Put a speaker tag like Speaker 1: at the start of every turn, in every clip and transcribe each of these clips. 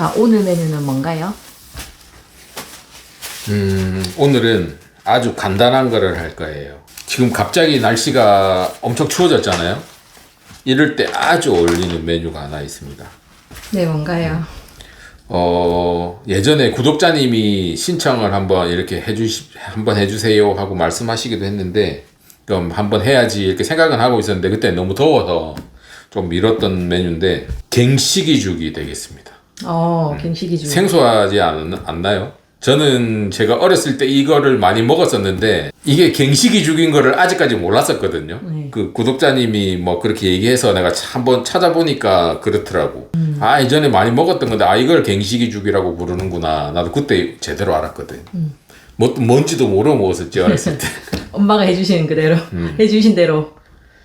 Speaker 1: 자, 오늘 메뉴는 뭔가요?
Speaker 2: 음, 오늘은 아주 간단한 거를 할 거예요. 지금 갑자기 날씨가 엄청 추워졌잖아요. 이럴 때 아주 어울리는 메뉴가 하나 있습니다.
Speaker 1: 네, 뭔가요?
Speaker 2: 어, 예전에 구독자님이 신청을 한번 이렇게 해주시, 한번 해주세요 하고 말씀하시기도 했는데, 그럼 한번 해야지 이렇게 생각은 하고 있었는데, 그때 너무 더워서 좀 미뤘던 메뉴인데, 갱식이죽이 되겠습니다.
Speaker 1: 어, 김식이죽.
Speaker 2: 생소하지 않, 않나요? 저는 제가 어렸을 때 이거를 많이 먹었었는데 이게 갱식이 죽인 거를 아직까지 몰랐었거든요.
Speaker 1: 네.
Speaker 2: 그 구독자님이 뭐 그렇게 얘기해서 내가 차- 한번 찾아보니까 그렇더라고. 아 이전에 많이 먹었던 건데 아 이걸 갱식이 죽이라고 부르는구나. 나도 그때 제대로 알았거든. 뭐 뭔지도 모르고 먹었었지 어렸을 때.
Speaker 1: 엄마가 해주시는 그대로. 해주신 대로.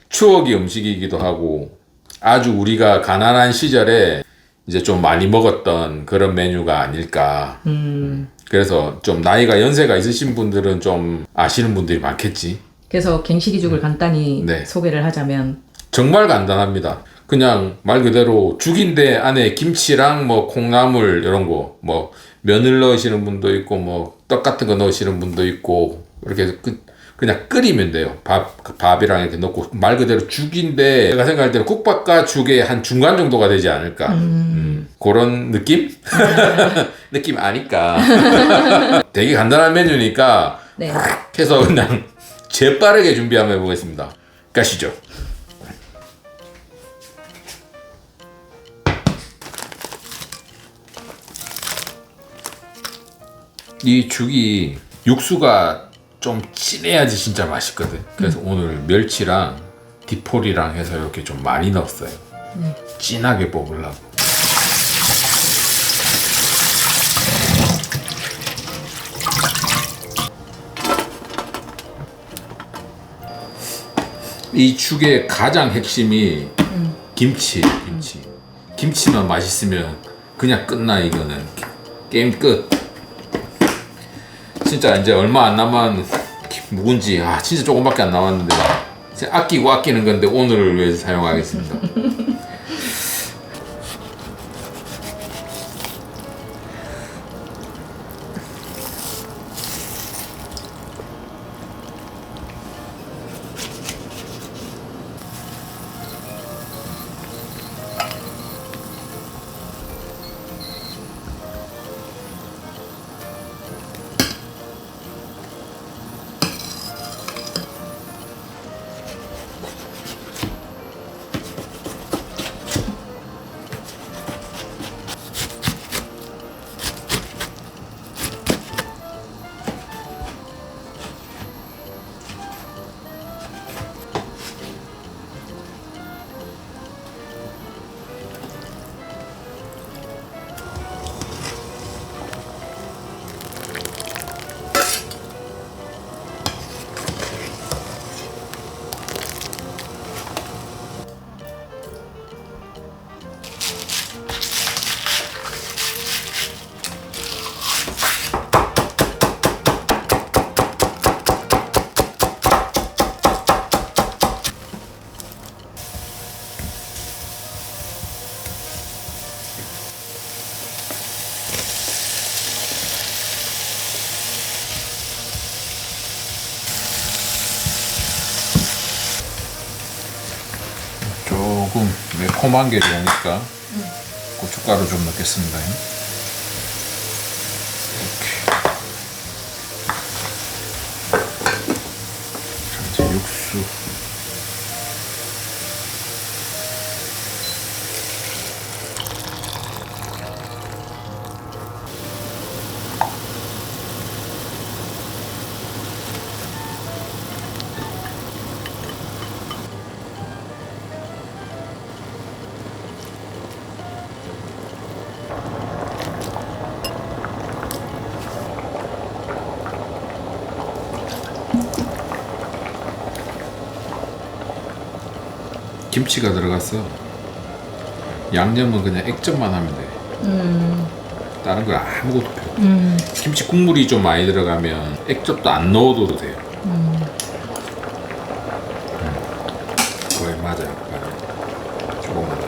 Speaker 2: 추억의 음식이기도 하고 아주 우리가 가난한 시절에 이제 좀 많이 먹었던 그런 메뉴가 아닐까.
Speaker 1: 음.
Speaker 2: 그래서 좀 나이가 연세가 있으신 분들은 좀 아시는 분들이 많겠지.
Speaker 1: 그래서 갱식이죽을 간단히
Speaker 2: 네.
Speaker 1: 소개를 하자면
Speaker 2: 정말 간단합니다. 그냥 말 그대로 죽인데 안에 김치랑 뭐 콩나물 이런 거, 뭐 면을 넣으시는 분도 있고 뭐 떡 같은 거 넣으시는 분도 있고 이렇게 그, 그냥 끓이면 돼요. 밥 그 밥이랑 이렇게 넣고 말 그대로 죽인데 제가 생각할 때는 국밥과 죽의 한 중간 정도가 되지 않을까. 음, 그런 느낌? 느낌 아니까. 되게 간단한 메뉴니까
Speaker 1: 네.
Speaker 2: 해서 그냥 재빠르게 준비 한번 해보겠습니다. 가시죠. 이 죽이 육수가 좀 진해야지 진짜 맛있거든. 그래서 오늘 멸치랑 디포리랑 해서 이렇게 좀 많이 넣었어요. 진하게 뽑으려고. 이 죽의 가장 핵심이 김치, 김치. 김치만 맛있으면 그냥 끝나 이거는 게임 끝. 진짜 이제 얼마 안 남은 묵은지 아 진짜 조금밖에 안 남았는데 아끼고 아끼는 건데 오늘을 위해서 사용하겠습니다. 게 좋으니까 고춧가루 좀 넣겠습니다. 이렇게. 자, 이제 육수. 김치가 들어갔어. 양념은 그냥 액젓만 하면 돼.
Speaker 1: 음.
Speaker 2: 다른 거 아무것도 필요 없어.
Speaker 1: 음.
Speaker 2: 김치 국물이 좀 많이 들어가면 액젓도 안 넣어도 돼요.
Speaker 1: 음.
Speaker 2: 음. 거의 맞아요. 맞아요. 조금만 더.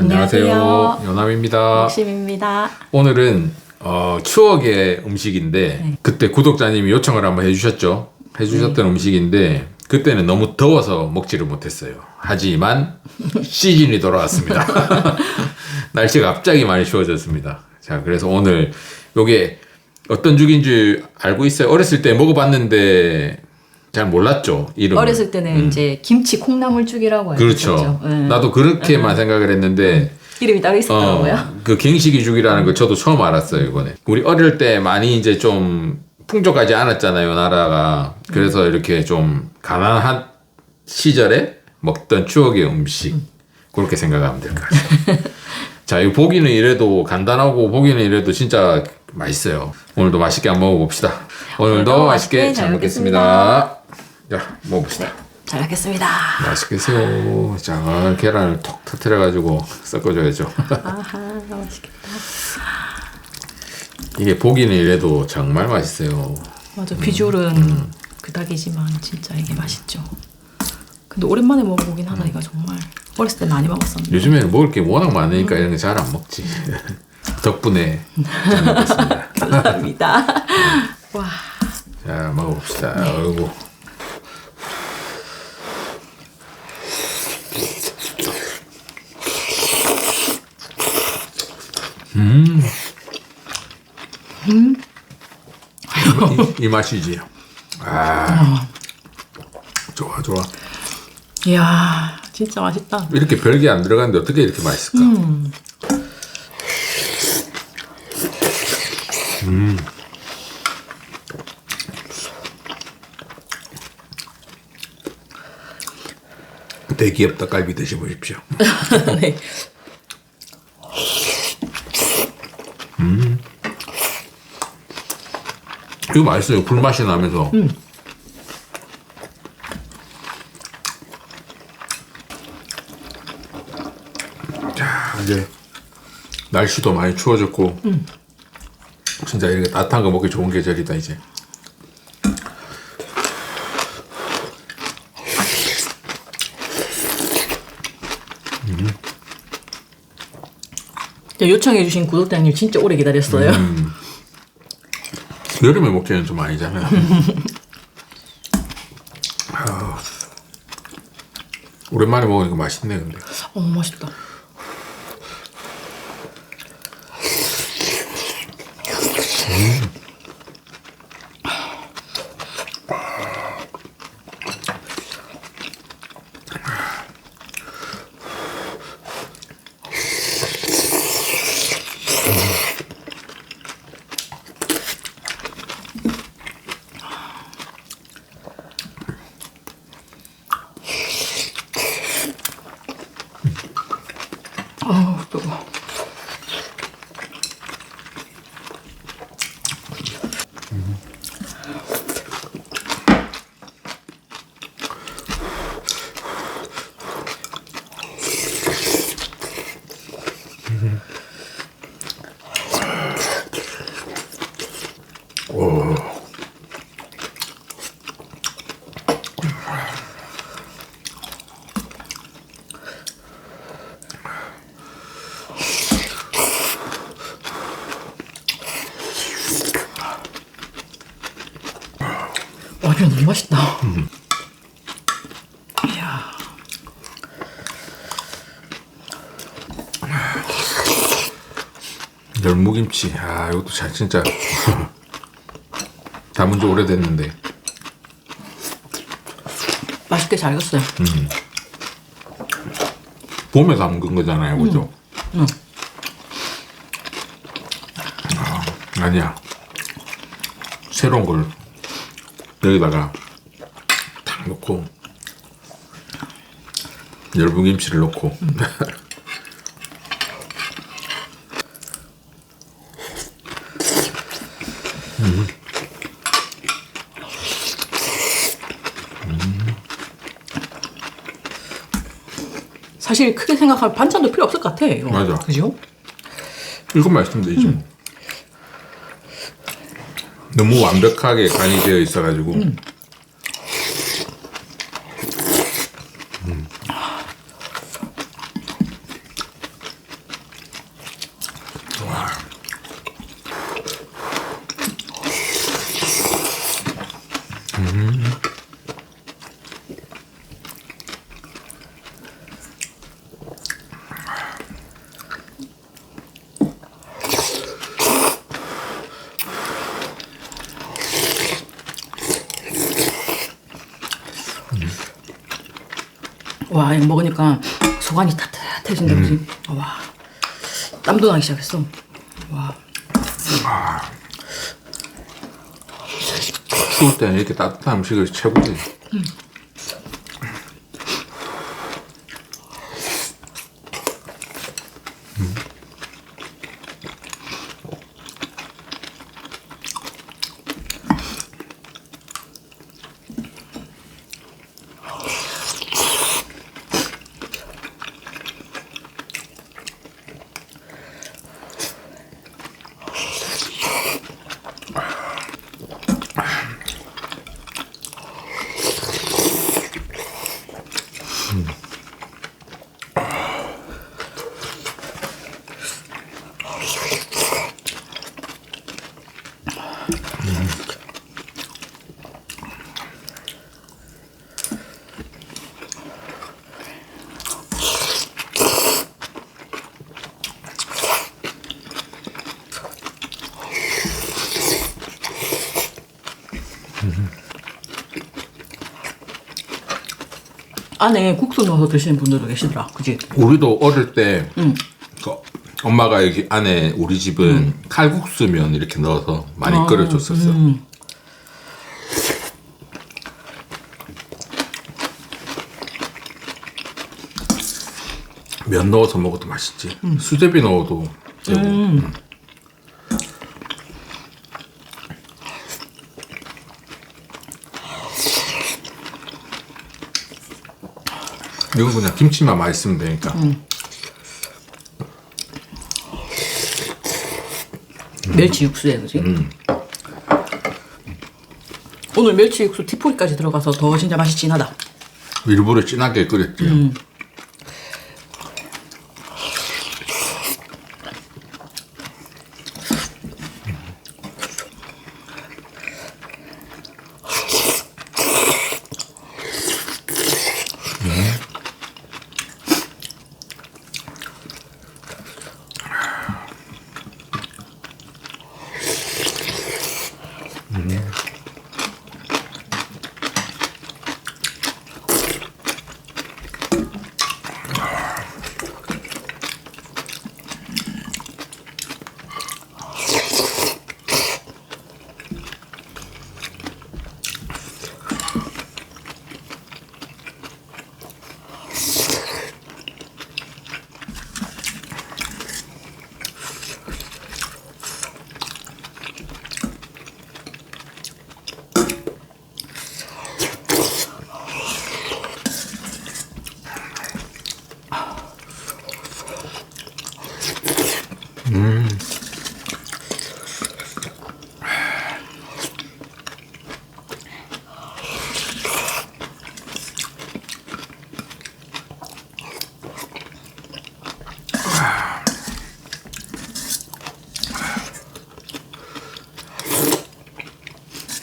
Speaker 2: 안녕하세요.
Speaker 1: 안녕하세요.
Speaker 2: 요남입니다.
Speaker 1: 욕심입니다.
Speaker 2: 오늘은 어, 추억의 음식인데
Speaker 1: 네.
Speaker 2: 그때 구독자님이 요청을 한번 해주셨죠. 해주셨던
Speaker 1: 네.
Speaker 2: 음식인데 그때는 너무 더워서 먹지를 못했어요. 하지만 시즌이 돌아왔습니다. 날씨가 갑자기 많이 추워졌습니다. 자, 그래서 오늘 요게 어떤 죽인지 알고 있어요. 어렸을 때 먹어봤는데 잘 몰랐죠. 이름.
Speaker 1: 어렸을 때는 이제 김치 콩나물죽이라고 알고
Speaker 2: 음. 그렇죠.
Speaker 1: 네.
Speaker 2: 나도 그렇게만 생각을 했는데
Speaker 1: 이름이 따로 있었더라고요.
Speaker 2: 어, 그 갱식이 죽이라는 걸 저도 처음 알았어요 이번에. 우리 어릴 때 많이 이제 좀 풍족하지 않았잖아요 나라가. 그래서 이렇게 좀 가난한 시절에 먹던 추억의 음식 그렇게 생각하면 될 것 같아요. 자, 이 보기는 이래도 간단하고 보기는 이래도 진짜 맛있어요. 오늘도 맛있게 한번 먹어봅시다. 오늘도 맛있게 잘 먹겠습니다. 자, 먹어봅시다.
Speaker 1: 잘 먹겠습니다.
Speaker 2: 맛있게 세요. 자, 계란을 톡 터트려가지고 섞어줘야죠.
Speaker 1: 아하, 맛있겠다.
Speaker 2: 이게 보기는 이래도 정말 맛있어요.
Speaker 1: 맞아, 비주얼은
Speaker 2: 음.
Speaker 1: 그닥이지만 진짜 이게 맛있죠. 근데 오랜만에 먹어보긴 하다 이거 정말 어렸을 때 많이 먹었었는데.
Speaker 2: 요즘에는 먹을 게 워낙 많으니까 이런 거잘안 먹지. 덕분에 잘 먹겠습니다.
Speaker 1: 감사합니다. 와,
Speaker 2: 자, 먹어봅시다. 아이고. 음. 이, 이 맛이지. 아. 좋아, 좋아.
Speaker 1: 이야, 진짜 맛있다.
Speaker 2: 이렇게 별게 안 들어가는데 어떻게 이렇게 맛있을까? 음. 대기업 닭갈비 드셔보십시오.
Speaker 1: 네.
Speaker 2: 이거 맛있어요. 불맛이 나면서. 자, 이제 날씨도 많이 추워졌고, 진짜 이렇게 따뜻한 거 먹기 좋은 계절이다, 이제.
Speaker 1: 요청해주신 구독자님 진짜 오래 기다렸어요.
Speaker 2: 음. 여름에 먹기에는 좀 아니잖아요. 아우. 오랜만에 먹으니까 맛있네, 근데.
Speaker 1: 어, 맛있다. 어우, 뜨거워. 와, 이거 너무 맛있다. 이야.
Speaker 2: 열무 김치. 아, 이것도 잘, 진짜. 담은 지 오래됐는데.
Speaker 1: 맛있게 잘 익었어요.
Speaker 2: 봄에 담근 거잖아요, 그죠? 아, 아니야. 새로운 걸 여기다가 탁 넣고 열무김치를 넣고
Speaker 1: 사실 크게 생각하면 반찬도 필요 없을 것 같아. 이거.
Speaker 2: 맞아.
Speaker 1: 그죠?
Speaker 2: 이것만 있으면 되지. 너무 완벽하게 간이 되어 있어가지고. 음.
Speaker 1: 먹으니까 속안이 따뜻해진다 그지? 와 땀도 나기 시작했어. 와
Speaker 2: 추울 때는 이렇게 따뜻한 음식이 최고지.
Speaker 1: 안에 국수 넣어서 드시는 분들도 계시더라. 그지?
Speaker 2: 우리도 어릴 때그 엄마가 여기 안에 우리 집은 칼국수면 이렇게 넣어서 많이 끓여줬었어. 면 넣어서 먹어도 맛있지. 수제비 넣어도 되고. 음. 이건 그냥 김치만 맛있으면 되니까.
Speaker 1: 멸치 육수에 그지? 오늘 멸치 육수 티포이까지 들어가서 더 진짜 맛이 진하다.
Speaker 2: 일부러 진하게 끓였지.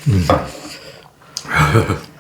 Speaker 2: 음.